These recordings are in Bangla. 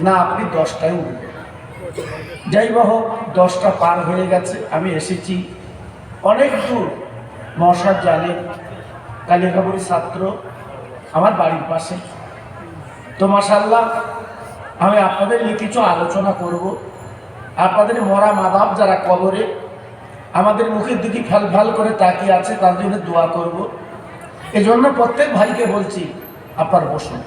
না, আপনি দশটায় উঠবেন। যাই হোক, দশটা পার হয়ে গেছে, আমি এসেছি। অনেক দূর, মশার জানে কালিকাপুরি ছাত্র, আমার বাড়ির পাশে। তো মাসাল্লাহ আমি আপনাদের নিয়ে কিছু আলোচনা করব। আপনাদের মরা মা বাপ যারা কবরে, আমাদের মুখের দিকে ফ্যাল ফ্যাল করে তাকিয়ে আছে, তার জন্য দোয়া করব। এজন্য প্রত্যেক ভাইকে বলছি, আপনার বসুন।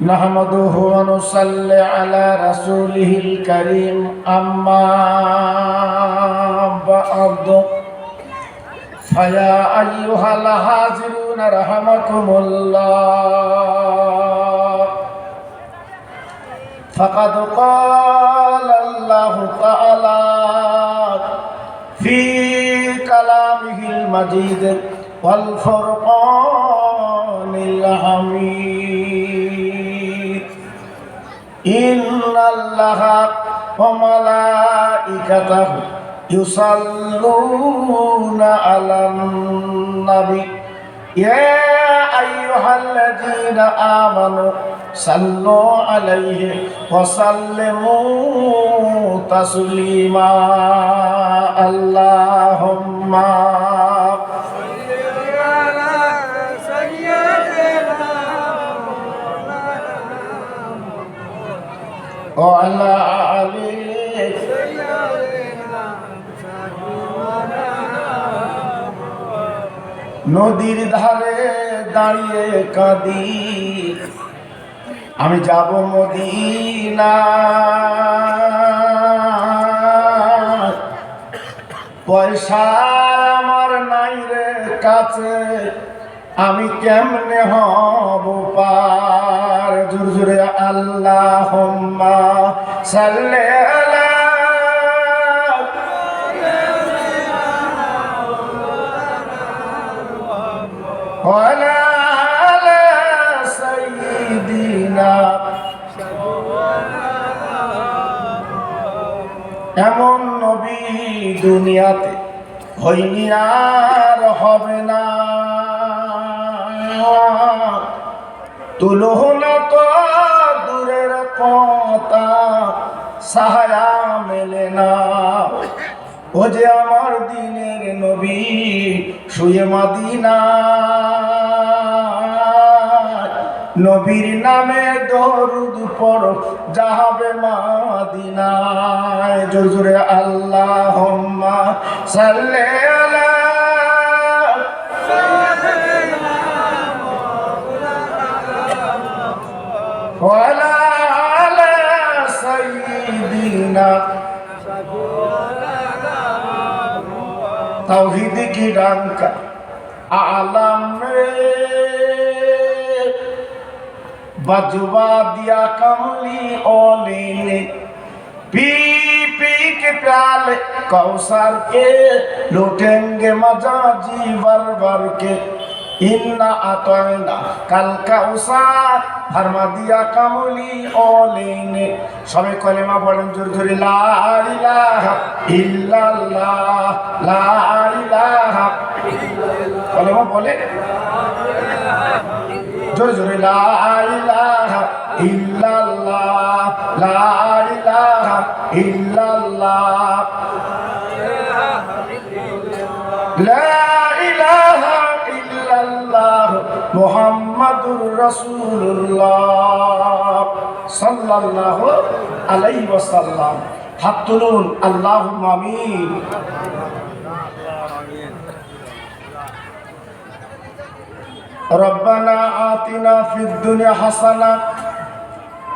نحمده ونصلي على رسوله الكريم أما بعد فيا أيها الحاضرون رحمكم الله فقد قال الله تعالى في كلامه المجيد والفرقان الحميد ইল্লাল্লাহ ওয়া মালাইকাতাহু ইউসাল্লুনা আলান নবী। ইয়া আইয়ুহাল্লাযীনা আমানু সাল্লু আলাইহি ওয়া সাল্লিমু তাসলিমা। আল্লাহুম্মা وعلى آله নদীর ধারে দাঁড়িয়ে কাঁদি আমি যাব মদিনা পয়সা আমার নাই রে কাছে আমি কেমনে হব পার? জোর জোরে আল্লাহ সাল্লে এমন নবী দুনিয়াতে হইনি আর হবে না। তুলহন তো দূরের কথা সাহায্য মেলে না। ও যে আমার দিনের নবী, শুয়ে মাদিনা। নবীর নামে দরুদ পর যাহাবে মাদিনায়। জোরে আল্লাহ সাল্লে ولا على سيدنا توحيد کی ڈانکا عالم میں بجوا دیا کملی اولی نے پی پی کے پیالے کوثر کے لوٹیں گے مزاجی ور ور کے ইন্না আতয়না কালকা ধর্মা দিয়া কামুলি অলিনে। সবে কলেমা বলেন জোর ধরে লাইলাহ ইল্লাল্লাহ লাইলাহ কলেমা বলে? জোরে জোরে লাইলাহ ইল্লাল্লাহ লাইলাহ ইল্লাল্লাহ। লা মুহাম্মাদুর রাসূলুল্লাহ সাল্লাল্লাহু আলাইহি ওয়াসাল্লাম হাত তুলুন আল্লাহুম্মা আমিন ربنا آتنا في الدنيا حسنة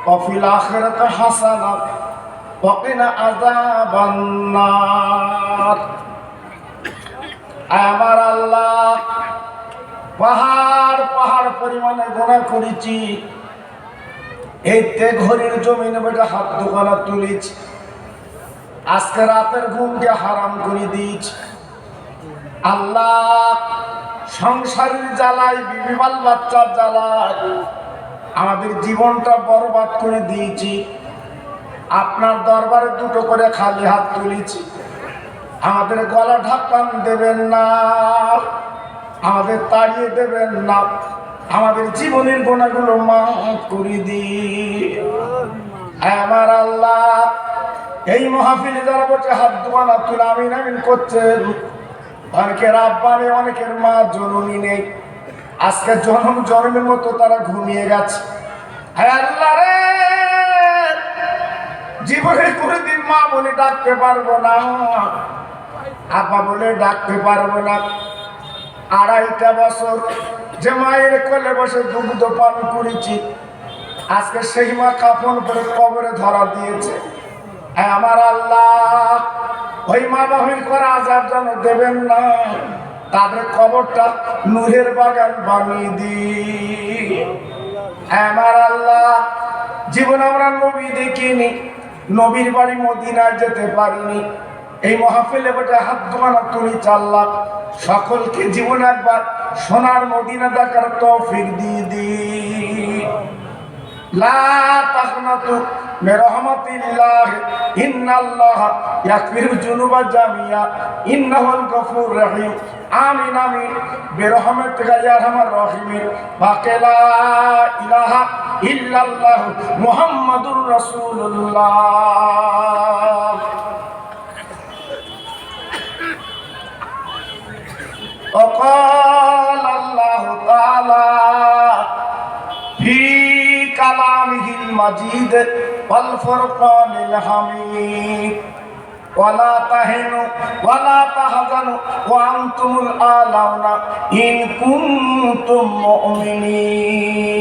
وفي الآخرة حسنة وقنا عذاب النار আমার আল্লাহ পাহাড় পাহাড় পরিমাণে গোনা করেছি। এই তে ঘড়ির জমিনে বেটা হাত দোকানা তুলেছি। আজকে রাতের ঘুমকে হারাম করে দিয়েছি। আল্লাহ সংসারের জ্বালায় বিবিবাল বাচ্চার জ্বালায় আমাদের জীবনটা বরবাদ করে দিয়েছি। আপনার দরবারে দুটো করে খালি হাত তুলেছি। আমাদের গলা ঢাকান দেবেন না। আমাদের তাড়িয়ে দেবেন না। আমাদের জীবনের গোনাগুলো মাফ করে দিন। আমার আল্লাহ, এই মহাফিলে যারা বসে হাত দোয়ানা তুলে আমিন আমিন করছেন, অনেকের আব্বা নেই, অনেকের মা জননী নেই। আজকে জনম জন্মের মতো তারা ঘুমিয়ে গেছে। হ্যাঁ আল্লাহ রে, জীবনে কোনোদিন মা বলে ডাকতে পারব না। আব্বা বলে ডাকতে পারব না। আড়াইটা বছর যে মায়ের কোলে বসে দুগ্ধ পান করেছি, আজকে সেই মা কাপড় করে কবরে ধরা দিয়েছে। হ্যাঁ আমার আল্লাহ, ওই মা বাহির করা আজাব যেন দেবেন না। তাদের কবরটা নূরের বাগান বানিয়ে দিই। হ্যাঁ আমার আল্লাহ, জীবন আমরা নবী দেখিনি, নবীর বাড়ি মদিনায় যেতে পারিনি। এই মহাফিলে বটে, হাত দোয়ানা তুলি চাল্লাম সকলকে জীবন একবার সোনার মদিনা দেখার তৌফিক দিয়ে তাকনাতু মির রাহমাতিল্লাহ, ইন্নাল্লাহ জামিয়া আমিন আমিন। ইলাহা ইল্লাল্লাহ মুহাম্মাদুর وقال الله تعالى في كلامه المجيد والفرقان الحميد ولا تهنوا ولا تحزنوا وانتم الاعلون ان كنتم مؤمنين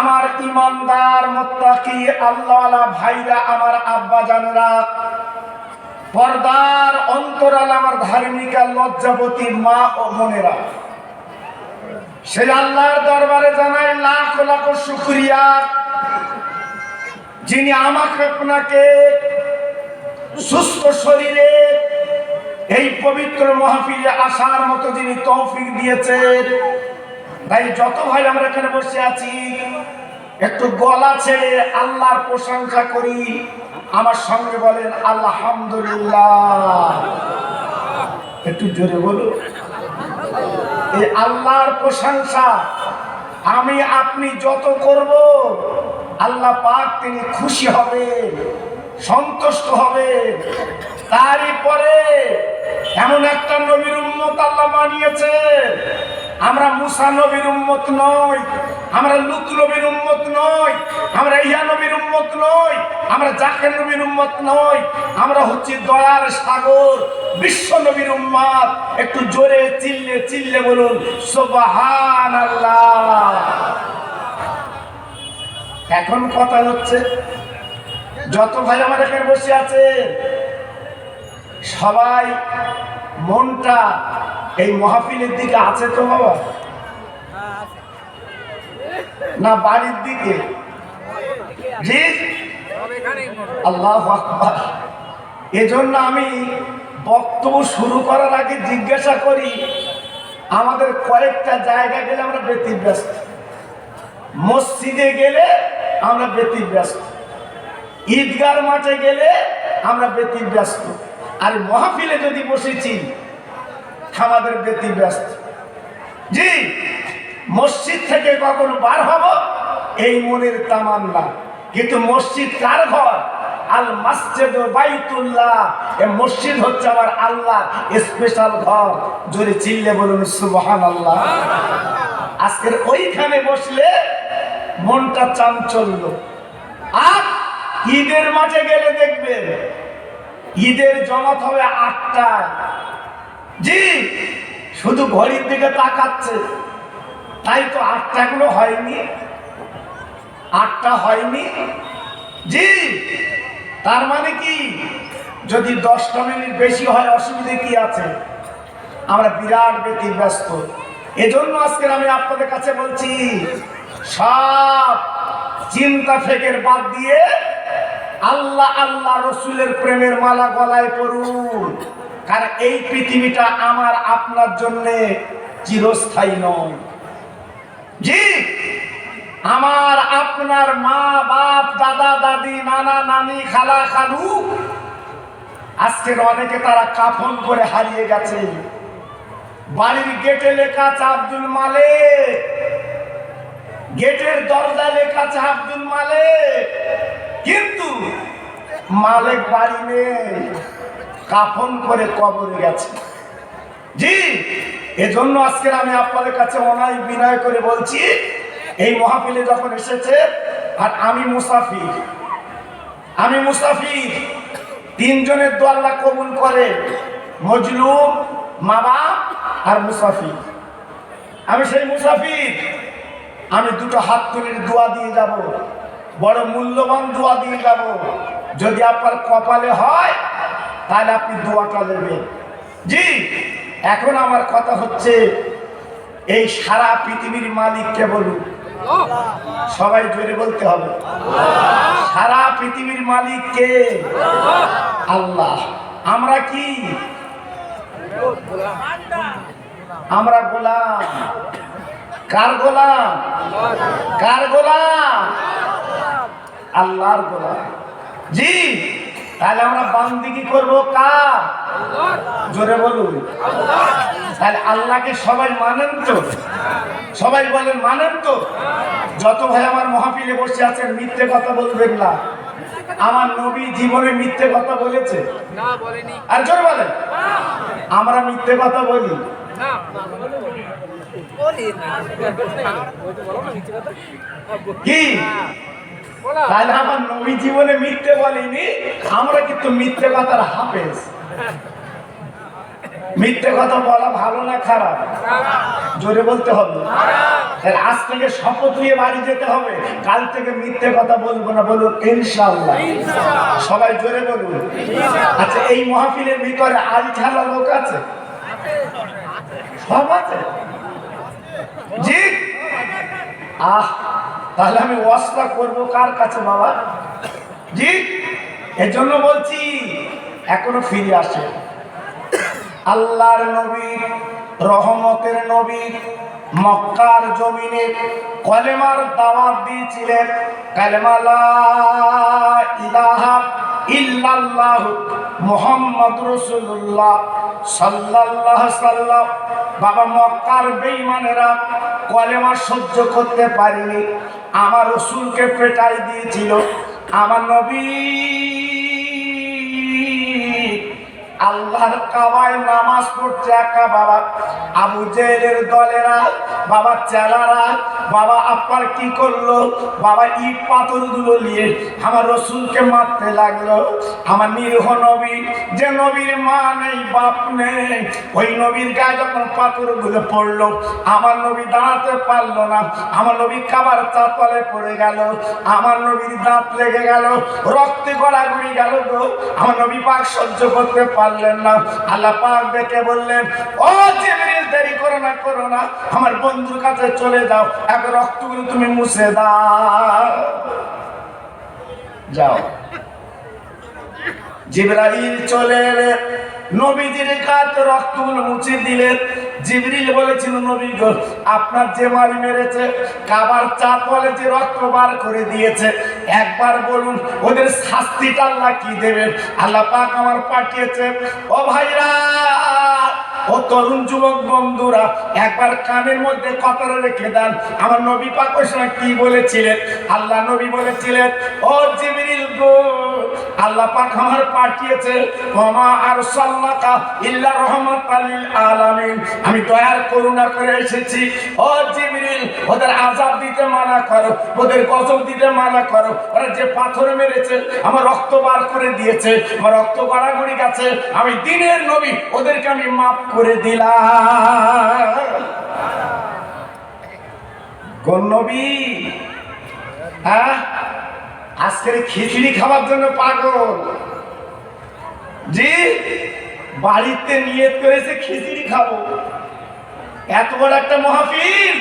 আমার ইমানদার মোত্তাকি আল্লাহ ভাইরা, আমার আব্বা জানেরা পর্দার অন্তরাল আমার ধার্মিকা, লজ্জাবতী মা ও বোনেরা, সেই আল্লাহর দরবারে জানাই লাখ লাখ শুক্রিয়া, যিনি আমাকে আপনাকে সুস্থ শরীরে এই পবিত্র মহাফিলে আসার মতো যিনি তৌফিক দিয়েছেন, তাই যত ভাই আমরা এখানে বসে আছি একটু গলা ছেড়ে আল্লাহর প্রশংসা করি। আমার সঙ্গে বলেন, আলহামদুলিল্লাহ। একটু জোরে বলো এই আল্লাহর প্রশংসা আমি আপনি যত করব, আল্লাহ পাক তিনি খুশি হবে সন্তুষ্ট হবে তারই পরে এমন একটা নবীর উম্মত আল্লাহ বানিয়েছে আমরা মুসা নবীর উম্মত নই। আমরা লুত নবীর উম্মত নই, আমরা ইয়া নবীর উম্মত নই, আমরা জাকের নবীর উম্মত নই, আমরা হচ্ছি দয়ার সাগর, বিশ্ব নবীর উম্মাদ। একটু জোরে চিল্লে চিল্লে বলুন সুবহান এখন কথা হচ্ছে, যত ভাই আমার এখানে বসে আছে, সবাই মনটা এই মহাফিলের দিকে আছে তো বাবা? না বাড়ির দিকে। আল্লাহ এজন্য আমি বক্তব্য শুরু করার আগে জিজ্ঞাসা করি, আমাদের কয়েকটা জায়গা গেলে আমরা ব্যতিব্যস্ত। মসজিদে গেলে আমরা ব্যতিব্যস্ত। ঈদগার মাঠে গেলে আমরা ব্যতিব্যস্ত। আর মহাফিলে যদি বসেছি, আমাদের ব্যতিব্যস্ত। জি? মসজিদ থেকে কখন বার হব? এই মনের তামান্না। কিন্তু মসজিদ কার ঘর? আল মাসজিদ বাইতুল্লাহ। এ মসজিদ হচ্ছে আমার আল্লাহ স্পেশাল ঘর। জোরে চিল্লে বলুন সুবহান আল্লাহ আজকের ওইখানে বসলে মনটা চাঞ্চল্য। আর ঈদের মাঠে গেলে দেখবেন, ঈদের জমাত হবে আটটা জি, শুধু ঘড়ির দিকে তাকাচ্ছে। তাই তো আটটা গুলো হয়নি। আটটা হয়নি। জি, তার মানে কি? যদি দশটা মিনিট বেশি হয়, অসুবিধে কি আছে? আমরা বিরাট ব্যক্তি ব্যস্ত এজন্য আজকে আমি আপনাদের কাছে বলছি, সব চিন্তা ফেকের বাদ দিয়ে আল্লাহ আল্লাহ রসুলের প্রেমের মালা গলায় পড়ুন। কারণ এই পৃথিবীটা আমার আপনার জন্যে চিরস্থায়ী নয়। জি। আমার আপনার মা, বাপ, দাদা, দাদি, নানা, নানি, খালা, খালু, আজকের অনেকে তারা কাফন করে হারিয়ে গেছে। বাড়ির গেটে লেখা আছে আব্দুল মালিক। গেটের দরজা লেখা আছে আব্দুল মালিক। কিন্তু মালিক বাড়ি নেই, কাফন করে কবরে গেছে। জি। এজন্য আজকে আমি আপনাদের কাছে অনাই বিনয় করে বলছি, এই মহাপিলে যখন এসেছে, আর আমি মুসাফির আমি মুসাফির, তিনজনের দোয়া আল্লাহ কবুল করে, মজলুম মা বাপ আর মুসাফির। আমি সেই মুসাফির, আমি দুটো হাত তুলে দোয়া দিয়ে যাব, বড় মূল্যবান দোয়া দিয়ে যাব। যদি আপনার কপালে হয়, তাহলে আপনি দোয়াটা নেবেন জি। এখন আমার কথা হচ্ছে, এই সারা পৃথিবীর মালিককে বলুন। সবাই জোরে বলতে হবে। সারা পৃথিবীর মালিক কে আল্লাহ। আমরা কি? আমরা গোলাম। কার গোলাম? কার গোলাম? আল্লাহর গোলাম। জি। তাহলে আমরা বান্দিগি করব? কার? জোরে বলুন। তাহলে আল্লাহকে সবাই মানেন তো? সবাই বলেন মানেন তো? যত ভাই আমার মহাপিলে বসে আছেন মিথ্যে কথা বলবেন না। আমার নবী জীবনে মিথ্যে কথা বলেছে। না বলেনি। আর জোরে বলেন। আমরা মিথ্যে কথা বলি। কি? বলা তাহলে আমার নবী জীবনে মিথ্যে বলিনি আমরা কিন্তু মিথ্যে কথার হাফেজ। মিথ্যে কথা বলা ভালো না খারাপ? জোরে বলতে হবে। আজ থেকে শপথ নিয়ে বাড়ি যেতে হবে। কাল থেকে মিথ্যে কথা বলব না বলুন ইনশাল্লাহ সবাই জোরে বলুন। আচ্ছা এই মহাফিলের ভিতরে আজ খেলা লোক আছে? সব আছে? জি? আহ তাহলে আমি ওয়াসলা করব কার কাছে, বাবা? জি, এজন্য বলছি, এখনও ফিরে আসে আল্লাহর নবী, রহমতের নবী মক্কার জমিনে কলেমার দাওয়াত দিয়েছিলেন। ইল্লাল্লাহ বাবা মক্কার বেঈমানেরা সহ্য করতে পারেনি। আমার রসুলকে পেটাই দিয়েছিল। আমার নবী আল্লাহর কাবায় নামাজ পড়ছে একা বাবা। আবু জেলের দলেরা, বাবা চেলারা, বাবা আপার কি করল? বাবা ইট পাথরগুলো নিয়ে আমার রসুলকে মারতে লাগল। আমার নিরহ নবী, যে নবীর মা নেই, বাপ নেই, ওই নবীর গায়ে যখন পাথরগুলো পড়ল, আমার নবী দাঁড়াতে পারল না। আমার নবী খাবার চাপলে পড়ে গেল। আমার নবীর দাঁত লেগে গেল, রক্তে গড়া গড়াগড়ি গেল গো। আমার নবী পাক সহ্য করতে পারলেন না। আল্লাহ পাক ডেকে বললেন, ও জিবরিল দেরি করো না করো না। আমার বন্ধুর কাছে চলে যাও। এক রক্তগুলো তুমি মুছে দাও। যাও। জিব্রাহিম চলে এলেন নবীজির কাত রক্তগুলো মুছে দিলেন। জিবরিল বলেছিল, নবী গো, আপনার যে মারি মেরেছে, কাবার চাপ বলে যে রক্ত বার করে দিয়েছে, একবার বলুন, ওদের শাস্তিটা আল্লাহ কি দেবেন? আল্লাহ পাক আমার পাঠিয়েছে ও ভাইরা, ও তরুণ যুবক বন্ধুরা, একবার কানের মধ্যে কথাটা রেখে দেন। আমার নবী পাক ওই কি বলেছিলেন? আল্লাহ নবী বলেছিলেন, ও জিবরিল গো, আল্লাহ পাক আমার পাঠিয়েছে ওমা আর সাল্লাকা ইল্লা রহমাতাল আলামিন। আমি দয়ার করুণা করে এসেছি। ও জিবরিল, ওদের আযাব দিতে মানা করো, ওদের গজব দিতে মানা করো। ওরা যে পাথর মেরেছে, আমার রক্ত বার করে দিয়েছে, আমার রক্ত গড়াগড়ি গেছে। আমি দিনের নবী, ওদেরকে আমি মাফ করে দিলাম। নবী হ্যাঁ? আজকের খিচুড়ি খাওয়ার জন্য পাগল। জি, বাড়িতে নিয়ত করেছে খিচুড়ি খাব। এত বড় একটা মহাফিল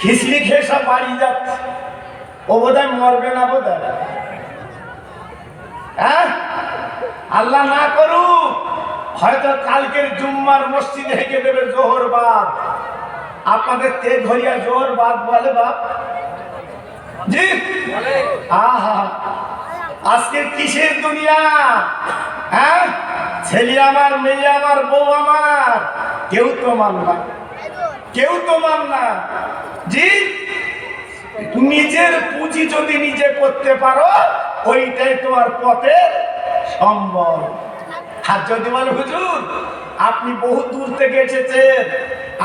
খিচড়ি খেয়ে সব বাড়ি যাচ্ছে। ও বোধ মরবে না বোধ আল্লাহ না করুক, হয়তো কালকের জুম্মার মসজিদে হেঁকে দেবে জোহর বাদ আপনাদের তে ধরিয়া জোহর বাদ বলে বাপ। জি? আহা, আজকে কিসের দুনিয়া? হ্যাঁ? ছেলে আমার, মেয়ে আমার, বউ আমার। কেউ তো মান না। কেউ তো মান না। জি? নিজের পুঁজি যদি নিজে করতে পারো, ওইটাই তোমার পথের সম্বল। আর যদি বলে, হুজুর, আপনি বহু দূর থেকে এসেছেন।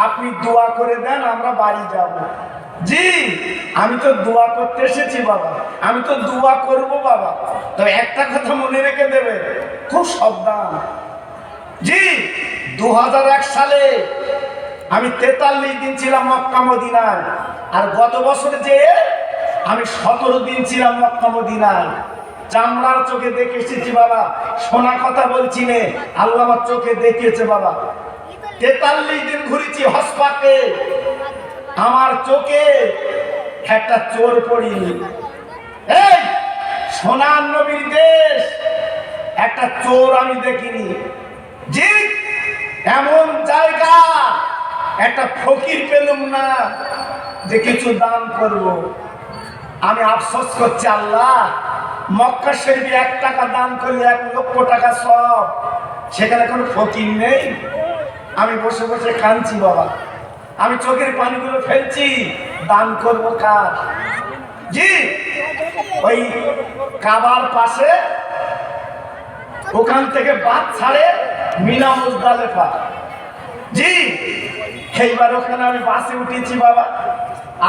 আপনি দোয়া করে দেন, আমরা বাড়ি যাব। জি, আমি তো দোয়া করতে এসেছি, বাবা। আমি তো দোয়া করব, বাবা। তো একটা কথা মনে রেখে দেবে, খুব সাবধান। জি দু হাজার এক সালে আমি তেতাল্লিশ দিন ছিলাম মক্কা মদিনায়। আর গত বছর যে আমি সতেরো দিন ছিলাম মক্কা মদিনায়। চামড়ার চোখে দেখে এসেছি বাবা। শোনা কথা বলছি নে, আল্লাহ আমার চোখে দেখিয়েছে বাবা। তেতাল্লিশ দিন ঘুরেছি হসপাকে আমার চোখে একটা চোর পড়িনি। এই, সোনার নবীর দেশ, একটা চোর আমি দেখিনি। জি এমন জায়গা একটা ফকির পেলুম না যে কিছু দান করব। আমি আফসোস করছি, আল্লাহ, মক্কা শরীফে এক টাকা দান করলে এক লক্ষ টাকা সব। সেখানে কোনো ফকির নেই। আমি বসে বসে কাঁদছি, বাবা। আমি চোখের পানিগুলো ফেলছি। দান করব কার? জি, ওই কাবার পাশে ওখান থেকে বাদ ছাড়ে মিনা মুজদালেফা। জি এইবার ওখানে আমি বাসে উঠেছি বাবা।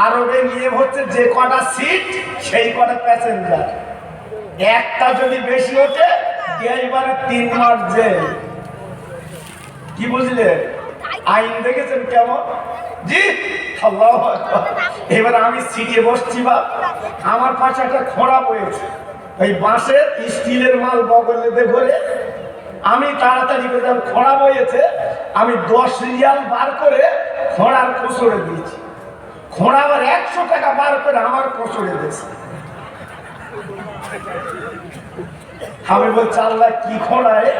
আরবে নিয়ে হচ্ছে যে কটা সিট সেই কটা প্যাসেঞ্জার একটা যদি বেশি ওঠে এইবারে তিন মাস জেল। কি বুঝলে? আইন দেখেছেন কেমন? জি। এবার আমি সিটে বসছি বা, আমার পাশে একটা খোঁড়া বয়েছে। ওই বাঁশের স্টিলের মাল বগলেতে ভরে, আমি তাড়াতাড়ি খোঁড়া বয়েছে, আমি দশ রিয়াল বার করে খোঁড়ার কোসরে দিয়েছি। খোঁড়া আবার একশো টাকা বার করে আমার কোসরে দিয়েছে। আমি বলছি, আল্লাহ, কি এ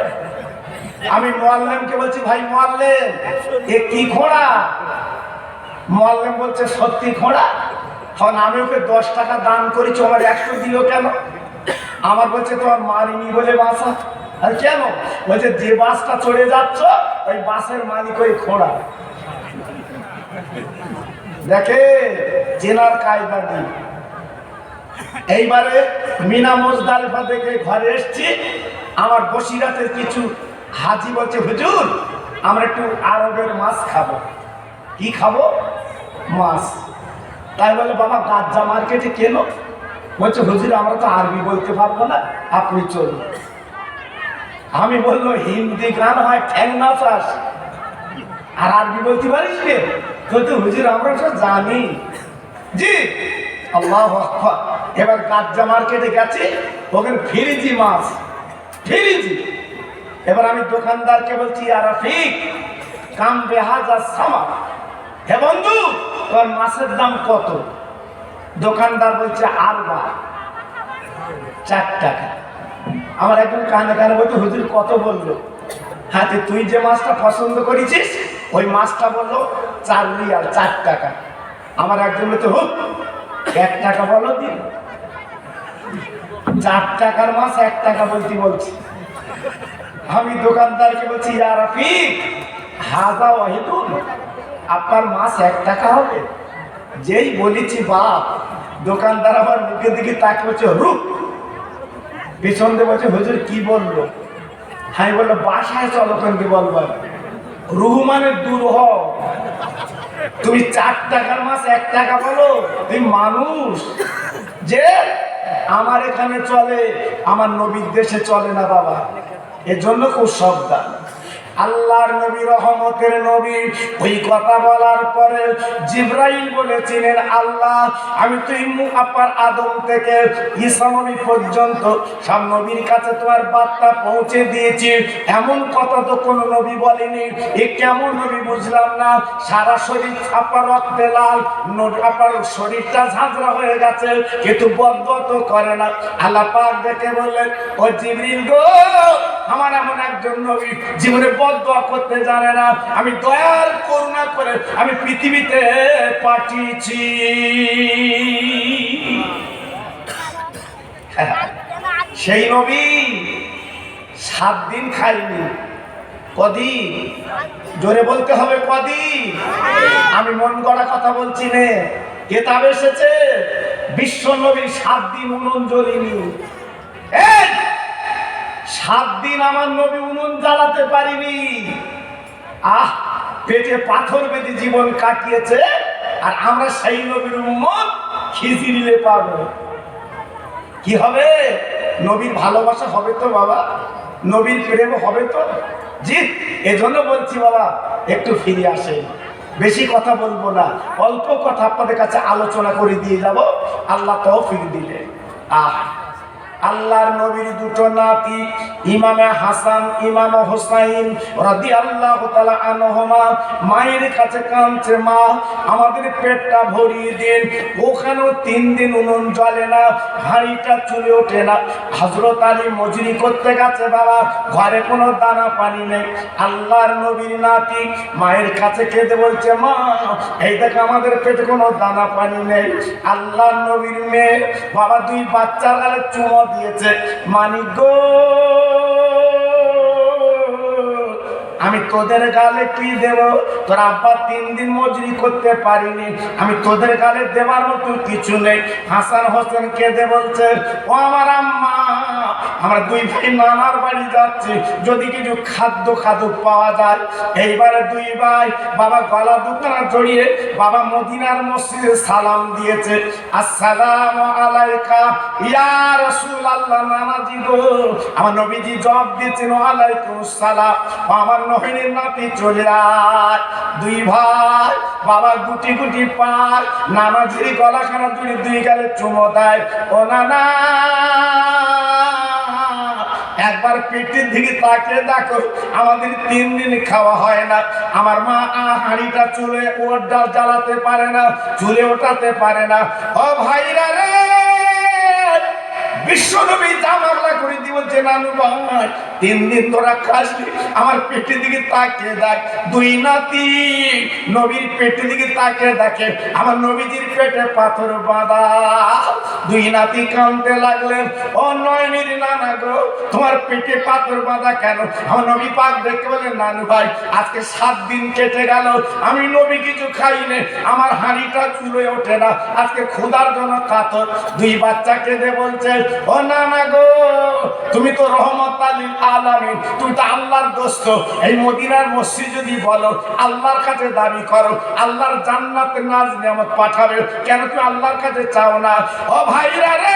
আমি মোয়াল্লেমকে বলছি, ভাই, মোয়াল্লেম, এ কি খোঁড়া? মোয়াল্লেম বলছে, সত্যি খোঁড়া? তখন আমি ওকে দশ টাকা দান করেছি, আমার একশো দিল কেন? আমার বলছে, তোমার মারিনি বলে বাসা। আর কেন? বলছে, যে বাসটা চলে যাচ্ছ, ওই বাসের মালিক ওই খোঁড়া। দেখে চেনার কায়দা নেই। এইবারে মিনা মোজদালেফা থেকে ঘরে এসছি। আমার বসিরাতে কিছু হাজি বলছে, হুজুর, আমরা একটু আরবের মাছ খাব। কি খাব? মাছ। তাই বলে, বাবা, গাজ্জা মার্কেটে কেন বলছে, হুজুর, আমরা তো আরবি বলতে পারব না, আপনি চলুন। আমি বলল হিন্দি গান হয়, ঠ্যাং নাচ আস আর আরবি বলতে পারিস রে তো হুজুর আমরা তো জানি। জি। আল্লাহ। এবার গাজ্জা মার্কেটে গেছি ওখানে ফিরিজি মাছ ফিরিজি। এবার আমি দোকানদারকে বলছি আর রফিক কাম বেহাজা সামা। হে বন্ধু তোর মাছের দাম কত? দোকানদার বলছে আর বা চার টাকা। আমার একজন কানে কানে বলছে হুজুর কত বলল? হ্যাঁ তো তুই যে মাছটা পছন্দ করেছিস ওই মাছটা বলল, চার রিয়াল, চার টাকা। আমার একজন বলছে হুক এক টাকা বলো দিন চার টাকার মাছ, এক টাকা বলতে বলছি। আমি দোকানদারকে বলছি, ইয়া রাফিক, হাজা ওয়াহিদুন, আপনার মাছ এক টাকা হবে। যেই বলেছি বাপ, দোকানদার আমার মুখের দিকে তাকে বলছে রুক পিছন দিয়ে বলছে, হুজুর, কি বলল? আমি বলল বাসায় চলো কেন বলবার রুহুমানের দূর হ তুমি চার টাকার মাছ, এক টাকা বলো, তুমি মানুষ। যে আমার এখানে চলে, আমার নবীর দেশে চলে না বাবা। এজন্য খুব সাবধান। আল্লাহর নবী, রহমতের নবী। ওই কথা বলার পরে জিব্রাইল বলেছিলেন, আল্লাহ, আমি তো আপার আদম থেকে ঈসা পর্যন্ত সব নবীর কাছে তোমার বার্তা পৌঁছে দিয়েছি। এমন কথা তো কোনো নবী বলেনি। এ কেমন নবী বুঝলাম না। সারা শরীর ছাপা রক্তে লাল আপার শরীরটা ঝাঁঝরা হয়ে গেছে, কিন্তু বদ্ধ তো করে না। আল্লাহ পাক দেখে বললেন, ও জিবরিল গো আমার এমন একজন নবী, জীবনে বদ দোয়া করতে জানে না। আমি দয়ার করুণা করে আমি পৃথিবীতে পাঠিয়েছি। সেই নবী সাত দিন খাইনি। কদিন? জোরে বলতে হবে কদিন? আমি মন গড়া কথা বলছি নে। কেতাব এসেছে, বিশ্ব নবী সাত দিন এই! সাত দিন আমার নবী উনুন জ্বালাতে পারিনি। আহ, পেটে পাথর বেঁধে জীবন কাটিয়েছে, আর আমরা সেই নবীর উম্মত খিচিড়িলে পাবো কি হবে? নবীর ভালোবাসা হবে তো বাবা, নবীর প্রেম হবে তো। জি, এজন্য বলছি বাবা, একটু ফিরে আসে বেশি কথা বলব না, অল্প কথা আপনাদের কাছে আলোচনা করে দিয়ে যাব। আল্লাহ তৌফিক দিলে আহ। আল্লাহর নবীর দুটো নাতি, ইমামে হাসান, ইমাম হোসাইন রাদি আল্লাহ তালা আনহমা, মায়ের কাছে কাঁদছে, মা, আমাদের পেটটা ভরিয়ে দিন। ওখানেও তিন দিন উনুন জ্বলে না, হাঁড়িটা চুলে ওঠে না। হজরত আলী মজুরি করতে গেছে, বাবা, ঘরে কোনো দানা পানি নেই। আল্লাহর নবীর নাতি মায়ের কাছে খেতে বলছে, মা, এই দেখ, আমাদের পেটে কোনো দানা পানি নেই। আল্লাহর নবীর মেয়ে, বাবা, দুই বাচ্চার গালে চুমো দিয়েছে। মানিক গো আমি তোদের গালে কি দেব? তোর আব্বা তিন দিন মজুরি করতে পারিনি। আমি তোদের গালে দেবার মতো কিছু নেই। হাসান হোসেন কেঁদে বলছে, ও আমার আম্মা, আমরা দুই ভাই নানার বাড়ি যাচ্ছি। যদি কিছু খাদ্য খাদ্য পাওয়া যায়, এইবারে দুই ভাই বাবা গলা দুখানা জড়িয়ে বাবা মদিনার মসজিদে সালাম দিয়েছে। আসসালাম আলাইকা, ইয়া রাসূল আল্লাহ নানাজি গো। আমার নবীজি জবাব দিয়েছেন, ওয়ালাইকুম সালাম। আমার নহিনীর নাতি চলে আয়। দুই ভাই বাবা গুটি গুটি পায় নানাজির গলাখানা জুড়ে দুই গালে চুমো দেয়। ও নানা, একবার পেটের দিকে তাকিয়ে দেখো, আমাদের তিন দিন খাওয়া হয় না। আমার মা হাঁড়িটা চুলে ওর ডাল জ্বালাতে পারে না, চুলে ওঠাতে পারে না। ও ভাইরা রে! বিশ্বনবী করে বলছে, নানু তিন দিন তোরা আমার দিকে তাকিয়ে দেখ। দুই নাতি, নবীর দিকে তাকিয়ে দেখে, আমার নবীজির পেটে পাথর বাঁধা। দুই নাতি কাঁদতে লাগলেন, ও নয়নের নানা গো, তোমার পেটে পাথর বাঁধা কেন? আমার নবী পাক দেখে বলেন নানু ভাই, আজকে সাত দিন কেটে গেল, আমি নবী কিছু খাইনি, আমার হাঁড়িটা চুলোয় ওঠে না, আজকে ক্ষুধার জন্য কাতর। দুই বাচ্চা কেঁদে বলছে ও নানা গো, তুমি তো রহমত আলীল আলামিন, তুমি তো আল্লাহর দোস্ত। এই মদিনার মসজিদ যদি বলো, আল্লাহর কাছে দাবি করো, আল্লাহর জান্নাতে নাজ নিয়ামত পাঠাবে, কেন তুমি আল্লাহর কাছে চাও না? ও ভাইরা রে!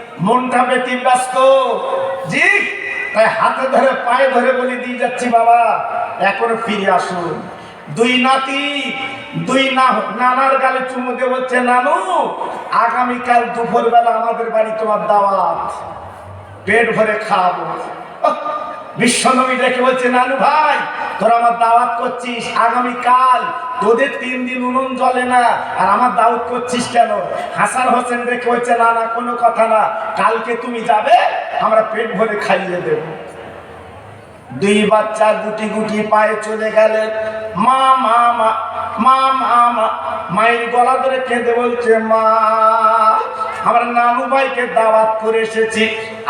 মনটা ব্যতিব্যস্ত জি, তাই হাতে ধরে, পায়ে ধরে বলে দিয়ে যাচ্ছি বাবা। এখন ফিরে আসুন। দুই নাতি, দুই নানার গালে চুমু দিয়ে বলছে, নানু, আগামীকাল দুপুরবেলা আমাদের বাড়ি তোমার দাওয়াত। পেট ভরে খাওয়াবো। বিশ্বনবী দেখে বলছে, নানু ভাই, তোরা আমার দাওয়াত করছিস আগামীকাল তোদের তিন দিন উনুন জ্বলে না, আর আমার দাওয়াত করছিস কেন? হাসান হোসেন দেখে বলছে, না না, কোনো কথা না, কালকে তুমি যাবে, আমরা পেট ভরে খাইয়ে দেবো। দুই বাচ্চা গুটি গুটি পায়ে চলে গেলেন। মা মা মা মা মা, মায়ের গলা ধরে কেঁদে বলছে, মা। আমার নানু ভাইকে দাওয়াত করে এসেছি।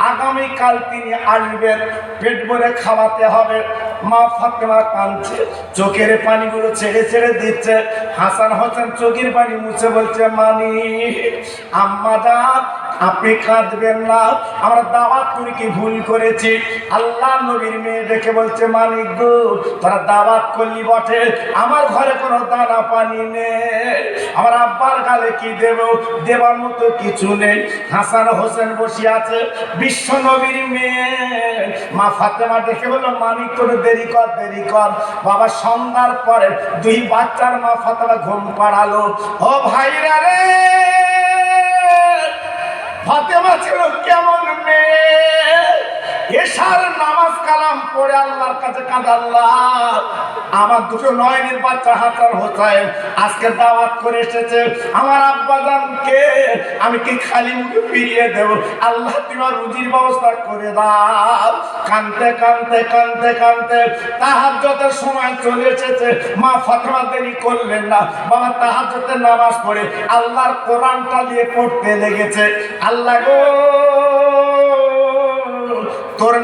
আগামীকাল তিনি আসবেন, পেট ভরে খাওয়াতে হবে। মা ফাতেমা কাঁদছে, চোখের পানিগুলো ছেড়ে ছেড়ে দিচ্ছে। হাসান হোসেন চোখের পানি মুছে বলছে, মানি, আম্মা আপনি কাঁদবেন না, আমরা দাওয়াত করে কি ভুল করেছি? আল্লাহ নবীর মেয়ে দেখে বলছে, মানিক গো, তোরা দাওয়াত করলি বটে, আমার ঘরে কোনো দানা পানি নেই। আমার আব্বার গালে কি দেব? দেবার মতো কিছু নেই। হাসান হোসেন বসে আছে, বিশ্ব নবীর মেয়ে। মা ফাতেমা দেখে বলল, মানিক, তোর দেরি কর দেরি কর। বাবা, সন্ধ্যার পরে দুই বাচ্চার মা ফাতেমা ঘুম পাড়ালো। ও ভাইরা রে! ছিল কেমন মেয়ে? এসার নামাজ কালাম পড়ে আল্লাহর কাছে কাঁদাল্লাহ আমার দুটো নয়নের বাচ্চা হাসান হোসেন আজকে দাওয়াত করে এসেছে। আমার আব্বাজানকে আমি কি খালি মুখে ফিরিয়ে দেব? আল্লাহ তোমার রুজির ব্যবস্থা করে দাও। কানতে কানতে কানতে কানতে তাহাজ্জতের সময় চলে এসেছে। মা ফাতেমা দেরি করলেন না। বাবা তাহাজ্জতের নামাজ পড়ে আল্লাহর কোরআনটা দিয়ে পড়তে লেগেছে। আল্লাহ গো।